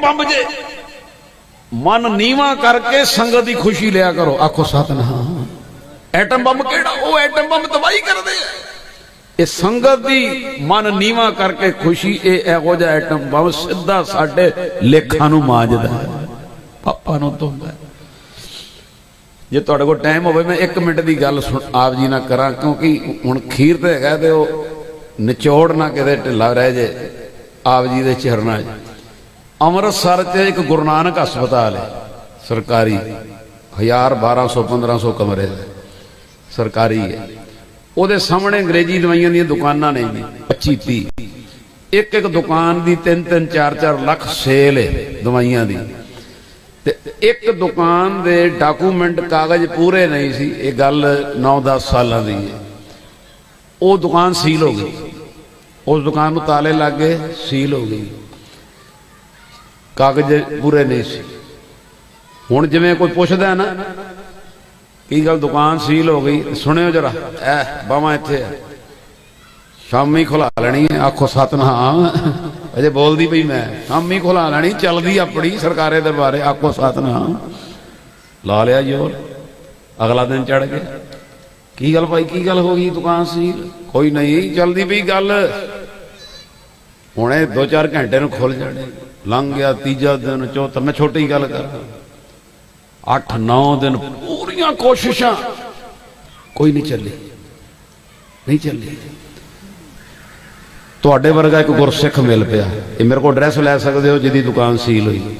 Bomb ਜੇ। ਮਨ ਨੀਵਾ ਕਰਕੇ ਸੰਗਤ ਦੀ ਖੁਸ਼ੀ ਲਿਆ ਕਰੋ। ਆਖੋ, ਸਤਨਾਮ। ਐਟਮ ਬੰਬ ਕਿਹੜਾ? ਉਹ ਐਟਮ ਬੰਬ ਤਬਾਹੀ ਕਰਦੇ ਆ। ਇਹ ਸੰਗਤ ਦੀ ਮਨ ਨੀਵਾ ਕਰਕੇ ਖੁਸ਼ੀ, ਇਹ ਇਹੋ ਜਿਹਾ ਐਟਮ ਬੰਬ ਸਿੱਧਾ ਸਾਡੇ ਲੇਖਾਂ ਨੂੰ ਮਾਜਦਾ ਹੈ। ਪਾਪਾ ਨੂੰ ਧੋਂਦਾ ਜੇ ਤੁਹਾਡੇ ਕੋਲ ਟਾਈਮ ਹੋਵੇ, ਮੈਂ 1 ਮਿੰਟ ਦੀ ਗੱਲ ਸੁਣ ਆਪ ਜੀ ਨਾਲ ਕਰਾਂ, ਕਿਉਂਕਿ ਹੁਣ ਖੀਰ ਤੇ ਹੈਗਾ ਤੇ ਉਹ ਨਿਚੋੜ ਨਾ ਕਿਤੇ ਢਿੱਲਾ ਰਹਿ ਜੇ, ਆਪ ਜੀ ਦੇ ਚਰਨਾਂ 'ਚ। ਅੰਮ੍ਰਿਤਸਰ 'ਚ ਇੱਕ ਗੁਰੂ ਨਾਨਕ ਹਸਪਤਾਲ ਹੈ, ਸਰਕਾਰੀ। 1000 1200 1500 ਕਮਰੇ ਦਾ। ਸਰਕਾਰੀ ਹੈ। ਉਹਦੇ ਸਾਹਮਣੇ ਅੰਗਰੇਜ਼ੀ ਦਵਾਈਆਂ ਦੀਆਂ ਦੁਕਾਨਾਂ ਨੇ ਜੀ 25 30 ਇੱਕ ਇੱਕ ਦੁਕਾਨ ਦੀ 3 3 4 4 ਲੱਖ ਸੇਲ ਹੈ ਦਵਾਈਆਂ ਦੀ। ਤੇ ਇੱਕ ਦੁਕਾਨ ਦੇ ਡਾਕੂਮੈਂਟ ਕਾਗਜ਼ ਪੂਰੇ ਨਹੀਂ ਸੀ, ਇਹ ਗੱਲ 9-10 ਸਾਲਾਂ ਦੀ ਹੈ। ਉਹ ਦੁਕਾਨ ਸੀਲ ਹੋ ਗਈ। ਉਸ ਦੁਕਾਨ ਨੂੰ ਤਾਲੇ ਲੱਗ ਗਏ, ਸੀਲ ਹੋ ਗਈ। ਕਾਗਜ਼ ਪੂਰੇ ਨਹੀਂ ਸੀ। ਹੁਣ ਜਿਵੇਂ ਕੋਈ ਪੁੱਛਦਾ ਨਾ, ਕੀ ਗੱਲ ਦੁਕਾਨ ਸੀਲ ਹੋ ਗਈ? ਸੁਣਿਓ ਜਰਾ। ਐ ਬਾਵਾ ਇੱਥੇ ਸ਼ਾਮੀ ਖੁਲਾ ਲੈਣੀ ਹੈ। ਆਖੋ, ਸਤਨਾਮ। ਅਜੇ ਬੋਲਦੀ ਪਈ ਮੈਂ। ਸ਼ਾਮੀ ਖੁਲਾ ਲੈਣੀ, ਚੱਲਦੀ ਆਪਣੀ ਸਰਕਾਰੇ ਦਰਬਾਰੇ ਆਖੋ, ਸਤਨਾਮ। ਲਾ ਲਿਆ ਜੋਰ। ਅਗਲਾ ਦਿਨ ਚੜ ਗਿਆ। ਕੀ ਗੱਲ ਭਾਈ, ਕੀ ਗੱਲ ਹੋ ਗਈ ਦੁਕਾਨ ਸੀਲ? ਕੋਈ ਨਹੀਂ, ਚੱਲਦੀ ਪਈ ਗੱਲ। ਹੁਣੇ 2-4 ਘੰਟੇ ਨੂੰ ਖੁੱਲ ਜਾਣੇ। ਲੰਘ ਗਿਆ ਤੀਜਾ ਦਿਨ ਚੌਥਾ ਮੈਂ ਛੋਟੀ ਗੱਲ ਕਰਾਂ 8-9 ਦਿਨ ਪੂਰੀਆਂ ਕੋਸ਼ਿਸ਼ਾਂ। ਕੋਈ ਨਹੀਂ ਚੱਲੀ। ਨਹੀਂ ਚੱਲੀ। ਤੁਹਾਡੇ ਵਰਗਾ ਇੱਕ ਗੁਰਸਿੱਖ ਮਿਲ ਪਿਆ। ਇਹ ਮੇਰੇ ਕੋਲ ਐਡਰੈਸ ਲੈ ਸਕਦੇ ਹੋ ਜਿਹਦੀ ਦੁਕਾਨ ਸੀਲ ਹੋਈ।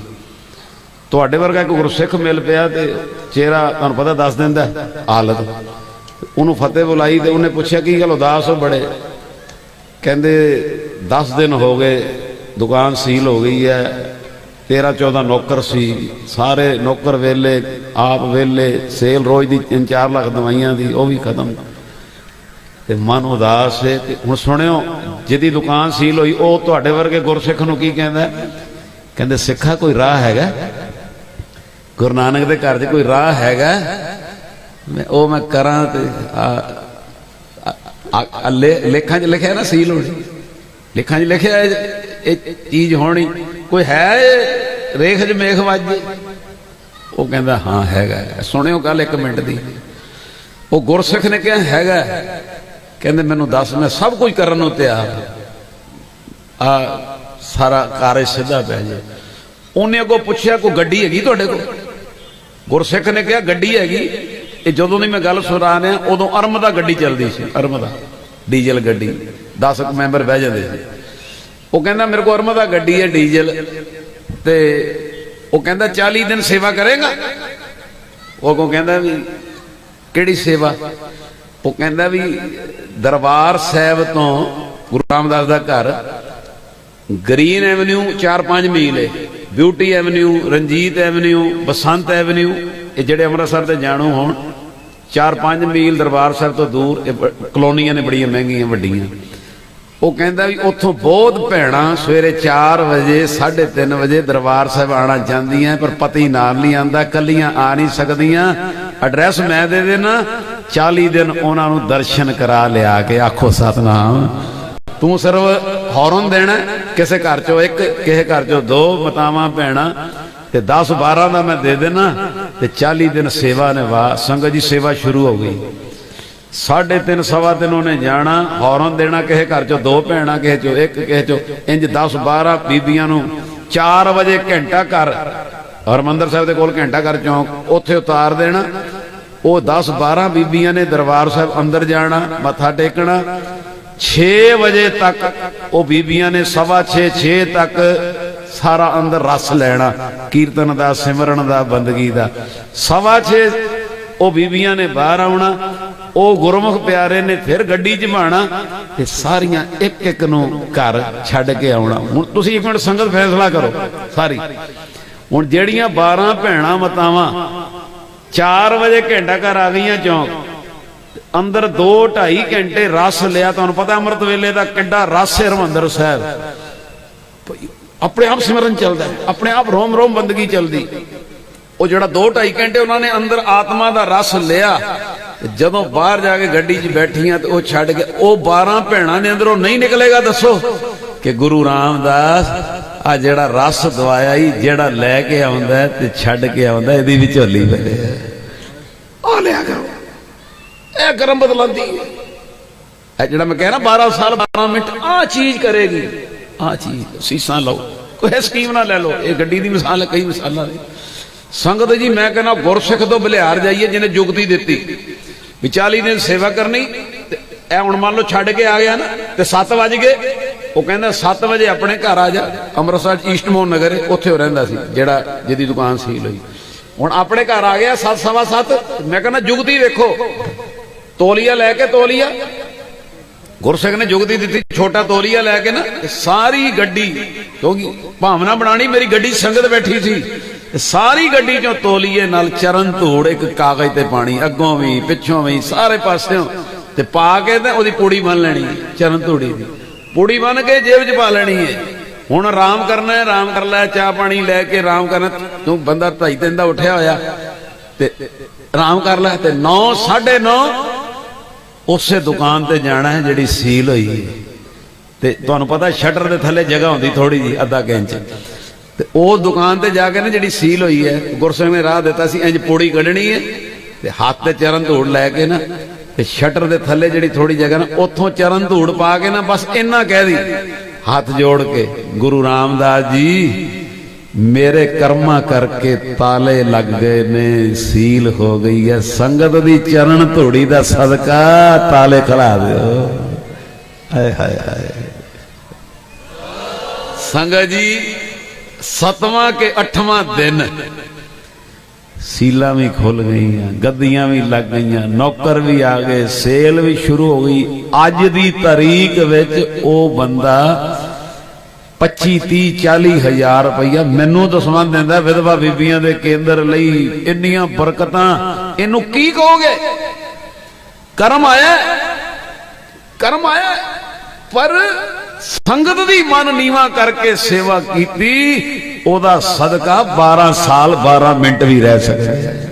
ਤੁਹਾਡੇ ਵਰਗਾ ਇੱਕ ਗੁਰਸਿੱਖ ਮਿਲ ਪਿਆ ਤੇ ਚਿਹਰਾ ਤੁਹਾਨੂੰ ਪਤਾ ਦੱਸ ਦਿੰਦਾ ਹੈ, ਹਾਲਤ। ਉਹਨੂੰ ਫਤਿਹ ਬੁਲਾਈ ਤੇ ਉਹਨੇ ਪੁੱਛਿਆ ਕੀ ਗੱਲ ਉਦਾਸ ਹੋ ਬੜੇ? ਕਹਿੰਦੇ 10 ਦਿਨ ਹੋ ਗਏ ਦੁਕਾਨ ਸੀਲ ਹੋ ਗਈ ਹੈ। 13 14 ਨੌਕਰ ਸੀ। ਸਾਰੇ ਨੌਕਰ ਵੇਲੇ ਆਪ ਵੇਲੇ ਸੇਲ ਰੋਜ਼ ਦੀ 3-4 ਲੱਖ ਦਵਾਈਆਂ ਦੀ, ਉਹ ਵੀ ਖਤਮ। ਤੇ ਮਨ ਉਦਾਸ ਹੈ ਤੇ ਹੁਣ ਸੁਣਿਓ, ਜਿਹਦੀ ਦੁਕਾਨ ਸੀਲ ਹੋਈ, ਉਹ ਤੁਹਾਡੇ ਵਰਗੇ ਗੁਰਸਿੱਖ ਨੂੰ ਕੀ ਕਹਿੰਦਾ? ਕਹਿੰਦੇ, ਸਿੱਖਾ ਕੋਈ ਰਾਹ ਹੈਗਾ? ਗੁਰੂ ਨਾਨਕ ਦੇ ਘਰ 'ਚ ਕੋਈ ਰਾਹ ਹੈਗਾ? ਮੈਂ ਉਹ ਮੈਂ ਕਰਾਂ ਤੇ ਆ- ਲੇਖਾਂ 'ਚ ਲਿਖਿਆ ਨਾ ਸੀਲ ਹੋਣੀ। ਲੇਖਾਂ 'ਚ ਲਿਖਿਆ ਇਹ ਚੀਜ਼ ਹੋਣੀ। ਕੋਈ ਹੈ ਰੇਖ 'ਚ ਮੇਖ ਉਹ ਕਹਿੰਦਾ, ਹਾਂ, ਹੈਗਾ ਸੁਣਿਓ ਗੱਲ ਇੱਕ ਮਿੰਟ ਦੀ। ਉਹ ਗੁਰਸਿੱਖ ਨੇ ਕਿਹਾ, ਹੈਗਾ ਕਹਿੰਦੇ, ਮੈਨੂੰ ਦੱਸ, ਮੈਂ ਸਭ ਕੁਝ ਕਰਨ ਨੂੰ ਤਿਆਰ ਆ ਸਾਰਾ ਕਾਰਜ ਸਿੱਧਾ ਪੈ ਜੇ। ਉਹਨੇ ਅੱਗੋਂ ਪੁੱਛਿਆ, ਕੋਈ ਗੱਡੀ ਹੈਗੀ ਤੁਹਾਡੇ ਕੋਲ? ਗੁਰਸਿੱਖ ਨੇ ਕਿਹਾ, ਗੱਡੀ ਹੈਗੀ। ਇਹ ਜਦੋਂ ਦੀ ਮੈਂ ਗੱਲ ਸੁਣਾ ਰਿਹਾ, ਉਦੋਂ ਅਰਮ ਦਾ ਗੱਡੀ ਚੱਲਦੀ ਸੀ, ਅਰਮ ਦਾ। ਡੀਜ਼ਲ ਗੱਡੀ। 10 ਮੈਂਬਰ ਬਹਿ ਜਾਂਦੇ ਸੀ। ਉਹ ਕਹਿੰਦਾ ਮੇਰੇ ਕੋਲ ਅਰਮ ਦਾ ਗੱਡੀ ਹੈ ਡੀਜ਼ਲ। ਤੇ ਉਹ ਕਹਿੰਦਾ 40 ਦਿਨ ਸੇਵਾ ਕਰੇਗਾ। ਉਹ ਕੋ ਕਹਿੰਦਾ ਵੀ ਕਿਹੜੀ ਸੇਵਾ? ਉਹ ਕਹਿੰਦਾ ਵੀ ਦਰਬਾਰ ਸਾਹਿਬ ਤੋਂ ਗੁਰੂ ਰਾਮਦਾਸ ਦਾ ਘਰ ਗ੍ਰੀਨ ਐਵਨਿਊ 4-5 ਮੀਲ ਹੈ। Beauty avenue, Ranjit avenue, Basant avenue, ਇਹ ਜਿਹੜੇ ਅੰਮ੍ਰਿਤਸਰ ਦੇ ਜਾਣੂ ਹੋਣ 4-5 ਮੀਲ ਦਰਬਾਰ ਸਾਹਿਬ ਤੋਂ ਦੂਰ, ਇਹ ਬ- ਕਲੋਨੀਆਂ ਨੇ ਬੜੀਆਂ ਮਹਿੰਗੀਆਂ, ਵੱਡੀਆਂ। ਉਹ ਕਹਿੰਦਾ ਵੀ ਉੱਥੋਂ ਬਹੁਤ ਭੈਣਾਂ ਸਵੇਰੇ 4 ਵਜੇ 3:30 ਵਜੇ ਦਰਬਾਰ ਸਾਹਿਬ ਆਣਾ ਜਾਂਦੀਆਂ, ਪਰ ਪਤੀ ਨਾਲ ਨਹੀਂ ਆਂਦਾ, ਕੱਲੀਆਂ ਆ ਨਹੀਂ ਸਕਦੀਆਂ। ਐਡਰੈਸ ਮੈਂ ਦੇ ਦੇਣਾ 40 ਦਿਨ ਉਹਨਾਂ ਨੂੰ ਦਰਸ਼ਨ ਕਰਾ ਲਿਆ ਕੇ ਆਖੋ, ਸਤਨਾਮ, ਤੂੰ ਸਿਰਫ ਹੌਰਨ ਦੇਣਾ, ਕਿਸੇ ਘਰ ਚੋਂ ਇੱਕ, ਕਿਸੇ ਘਰ ਚੋਂ ਦੋ ਮਤਾਵਾਂ, ਭੈਣਾਂ, ਤੇ 10 12 ਦਾ ਮੈਂ ਦੇ ਦੇਣਾ, ਤੇ 40 ਦਿਨ ਸੇਵਾ ਨੇ ਵਾ ਸੰਗਤ ਜੀ, ਸੇਵਾ ਸ਼ੁਰੂ ਹੋ ਗਈ। ਸਾਢੇ ਤਿੰਨ ਸਵਾ ਤਿੰਨ ਉਹਨੇ ਜਾਣਾ, ਹੌਰਨ ਦੇਣਾ ਕਿਸੇ ਘਰ ਚੋਂ, ਦੋ ਭੈਣਾਂ ਕਿਸੇ ਚੋਂ, ਇੱਕ ਕਿਸੇ ਚੋਂ, ਇੰਜ 10 12 ਬੀਬੀਆਂ ਨੂੰ 4 ਵਜੇ ਘੰਟਾ ਘਰ, ਹਰਮੰਦਰ ਸਾਹਿਬ ਦੇ ਕੋਲ ਘੰਟਾ ਘਰ ਚੌਂਕ, ਉੱਥੇ ਉਤਾਰ ਦੇਣਾ। ਉਹ 10 12 ਬੀਬੀਆਂ ਨੇ ਦਰਬਾਰ ਸਾਹਿਬ ਅੰਦਰ ਜਾਣਾ, ਮੱਥਾ ਟੇਕਣਾ। 6 ਵਜੇ ਤੱਕ ਉਹ ਬੀਬੀਆਂ ਨੇ ਸਵਾ 6 6 ਤੱਕ ਸਾਰਾ ਅੰਦਰ ਰਸ ਲੈਣਾ, ਕੀਰਤਨ ਦਾ, ਸਿਮਰਨ ਦਾ, ਬੰਦਗੀ ਦਾ। ਸਵਾ 6 ਉਹ ਬੀਬੀਆਂ ਨੇ ਬਾਹਰ ਆਉਣਾ, ਉਹ ਗੁਰਮੁਖ ਪਿਆਰੇ ਨੇ ਫਿਰ ਗੱਡੀ ਚ ਜਮਾਣਾ ਤੇ ਸਾਰੀਆਂ ਇੱਕ ਇੱਕ ਨੂੰ ਘਰ ਛੱਡ ਕੇ ਆਉਣਾ। ਹੁਣ ਤੁਸੀਂ ਇੱਕ ਮਿੰਟ ਸੰਗਤ ਫੈਸਲਾ ਕਰੋ, ਸਾਰੀ। ਹੁਣ ਜਿਹੜੀਆਂ 12 ਭੈਣਾਂ ਮਤਾਵਾਂ 4 ਵਜੇ ਘੰਟਾ ਘਰ ਆ ਗਈਆਂ ਚੌਂਕ। ਅੰਦਰ 2 2.5 ਘੰਟੇ ਰਸ ਲਿਆ, ਤੁਹਾਨੂੰ ਪਤਾ ਅੰਮ੍ਰਿਤ ਵੇਲੇ ਦਾ ਕਿੱਡਾ ਰਸ ਹੈ ਹਰਮੰਦਰ ਸਾਹਿਬ। ਆਪਣੇ ਆਪ ਸਿਮਰਨ ਚੱਲਦਾ ਆਪਣੇ ਆਪ ਰੋਮ ਰੋਮ ਬੰਦਗੀ ਚੱਲਦੀ। ਉਹ ਜਿਹੜਾ 2 2.5 ਘੰਟੇ ਉਹਨਾਂ ਨੇ ਅੰਦਰ ਆਤਮਾ ਦਾ ਰਸ ਲਿਆ, ਜਦੋਂ ਬਾਹਰ ਜਾ ਕੇ ਗੱਡੀ 'ਚ ਬੈਠੀਆਂ ਤੇ ਉਹ ਛੱਡ ਕੇ, ਉਹ 12 ਭੈਣਾਂ ਦੇ ਅੰਦਰੋਂ ਨਹੀਂ ਨਿਕਲੇਗਾ, ਦੱਸੋ ਕਿ ਗੁਰੂ ਰਾਮਦਾਸ ਆ ਜਿਹੜਾ ਰਸ ਦਵਾਇਆ ਹੀ ਜਿਹੜਾ ਲੈ ਕੇ ਆਉਂਦਾ ਤੇ ਛੱਡ ਕੇ ਆਉਂਦਾ ਇਹਦੀ ਵੀ ਝੋਲੀ ਪਵੇ ਆ ਲਿਆ ਕਰੋ। ਇਹ ਗਰਮ ਬਦਲਾਂਦੀ ਹੈ। ਇਹ ਜਿਹੜਾ ਮੈਂ ਕਹਿ ਰਿਹਾ 12 ਸਾਲ 12 ਮਿੰਟ, ਆ ਚੀਜ਼ ਕਰੇਗੀ। ਆ ਚੀਜ਼, ਸੀਸਾਂ ਲਓ। ਕੋਈ ਸਕੀਮ ਨਾ ਲੈ ਲਓ। ਇਹ ਗੱਡੀ ਦੀ ਮਿਸਾਲ ਹੈ, ਕਈ ਮਿਸਾਲਾਂ ਨੇ। ਸੰਗਤ ਜੀ, ਮੈਂ ਕਹਿੰਦਾ ਗੁਰਸਿੱਖ ਤੋਂ ਬਲਿਹਾਰ ਜਾਈਏ, ਜਿਹਨੇ ਜੁਗਤੀ ਦਿੱਤੀ। ਵੀ 40 ਦਿਨ ਸੇਵਾ ਕਰਨੀ, ਤੇ ਇਹ ਹੁਣ ਮੰਨ ਲਓ ਛੱਡ ਕੇ ਆ ਗਿਆ ਨਾ, ਤੇ 7 ਵਜ ਗਏ। ਉਹ ਕਹਿੰਦਾ 7 ਵਜੇ ਆਪਣੇ ਘਰ ਆ ਜਾ, ਅੰਮ੍ਰਿਤਸਰ ਚ ਈਸਟਮੋਨ ਨਗਰ ਉੱਥੇ ਉਹ ਰਹਿੰਦਾ ਸੀ, ਜਿਹੜਾ ਜਿਹਦੀ ਦੁਕਾਨ ਸੀਲ ਹੋਈ। ਹੁਣ ਆਪਣੇ ਘਰ ਆ ਗਿਆ 7 ਸਵਾ 7 ਮੈਂ ਕਹਿੰਦਾ ਜੁਗਤੀ ਵੇਖੋ। ਤੋਲੀਆ ਲੈ ਕੇ ਤੋਲੀਆ। ਗੁਰਸਿੱਖ ਨੇ ਜੁਗਤੀ ਦਿੱਤੀ, ਛੋਟਾ ਤੋਲੀਆ ਲੈ ਕੇ ਨਾ ਸਾਰੀ ਗੱਡੀ, ਕਿਉਂਕਿ ਭਾਵਨਾ ਬਣਾਣੀ ਮੇਰੀ ਗੱਡੀ ਸੰਗਤ ਬੈਠੀ ਸੀ। ਸਾਰੀ ਗੱਡੀ ਚੋਂ ਤੋਲੀਏ ਨਾਲ ਚਰਨ ਧੂੜ, ਇੱਕ ਕਾਗਜ਼ ਤੇ ਪਾਣੀ, ਅੱਗੋਂ ਵੀ, ਪਿੱਛੋਂ ਵੀ, ਸਾਰੇ ਪਾਸਿਓਂ। ਤੇ ਪਾ ਕੇ ਤੇ ਉਹਦੀ ਪੂੜੀ ਬੰਨ ਲੈਣੀ, ਚਰਨ ਧੂੜੀ ਦੀ। ਪੂੜੀ ਬੰਨ ਕੇ ਜੇਬ 'ਚ ਪਾ ਲੈਣੀ ਹੈ ਹੁਣ ਆਰਾਮ ਕਰਨਾ ਹੈ ਆਰਾਮ ਕਰ ਲੈ, ਚਾਹ ਪਾਣੀ ਲੈ ਕੇ ਆਰਾਮ ਕਰਨਾ। ਤੂੰ ਬੰਦਾ ਢਾਈ ਤਿੰਨ ਦਾ ਉੱਠਿਆ ਹੋਇਆ। ਤੇ ਆਰਾਮ ਕਰ ਲੈ, ਤੇ 9 9:30 ਉਸੇ ਦੁਕਾਨ ਤੇ ਜਾਣਾ ਹੈ ਜਿਹੜੀ ਸੀਲ ਹੋਈ ਹੈ ਤੇ ਤੁਹਾਨੂੰ ਪਤਾ ਸ਼ਟਰ ਦੇ ਥੱਲੇ ਜਗ੍ਹਾ ਹੁੰਦੀ ਥੋੜੀ ਜੀ ਅੱਧਾ ਕੁ ਤੇ ਉਹ ਦੁਕਾਨ ਤੇ ਜਾ ਕੇ ਨਾ ਜਿਹੜੀ ਸੀਲ ਹੋਈ ਹੈ ਗੁਰਸਿੰਘ ਨੇ ਰਾਹ ਦਿੱਤਾ ਸੀ ਇੰਜ ਪੌੜੀ ਕੱਢਣੀ ਹੈ ਤੇ ਹੱਥ ਤੇ ਚਰਨ ਧੂੜ ਲੈ ਕੇ ਨਾ ਤੇ ਸ਼ਟਰ ਦੇ ਥੱਲੇ ਜਿਹੜੀ ਥੋੜੀ ਜਗ੍ਹਾ ਨਾ, ਉੱਥੋਂ ਚਰਨ ਧੂੜ ਪਾ ਕੇ ਨਾ ਬਸ ਇੰਨਾ ਕਹਿ ਦੀ, ਹੱਥ ਜੋੜ ਕੇ, ਗੁਰੂ ਰਾਮਦਾਸ ਜੀ, ਮੇਰੇ ਕਰਮਾਂ ਕਰਕੇ ਤਾਲੇ ਲੱਗ ਗਏ ਨੇ, ਸੀਲ ਹੋ ਗਈ ਹੈ, ਸੰਗਤ ਦੀ ਚਰਨ ਧੂੜੀ ਦਾ ਸਦਕਾ ਤਾਲੇ ਖਲਾ ਦਿਓ। ਹਾਏ ਹਾਏ ਹਾਏ। ਸੰਗਤ ਜੀ ਸਤਵਾਂ ਕੇ ਅਠਵਾਂ ਦਿਨ। ਸੀਲਾਂ ਵੀ ਖੁੱਲ ਗਈਆਂ, ਗੱਦੀਆਂ ਵੀ ਲੱਗ ਗਈਆਂ, ਨੌਕਰ ਵੀ ਆ ਗਏ, ਸੇਲ ਵੀ ਸ਼ੁਰੂ ਹੋ ਗਈ। ਅੱਜ ਦੀ ਤਾਰੀਖ ਵਿੱਚ ਉਹ ਬੰਦਾ 25 30 40 ਹਜ਼ਾਰ ਰੁਪਈਆ ਮੈਨੂੰ ਦਸਵਾਂ ਦਿੰਦਾ ਵਿਧਵਾ ਬੀਬੀਆਂ ਦੇ ਕੇਂਦਰ ਲਈ। ਇੰਨੀਆਂ ਬਰਕਤਾਂ, ਇਹਨੂੰ ਕੀ ਕਹੋਗੇ? ਕਰਮ ਆਇਆ ਕਰਮ ਆਇਆ, ਪਰ ਸੰਗਤ ਦੀ ਮਨ ਨੀਵਾ ਕਰਕੇ ਸੇਵਾ ਕੀਤੀ, ਉਹਦਾ ਸਦਕਾ 12 ਸਾਲ 12 ਮਿੰਟ ਵੀ ਰਹਿ ਸਕਦਾ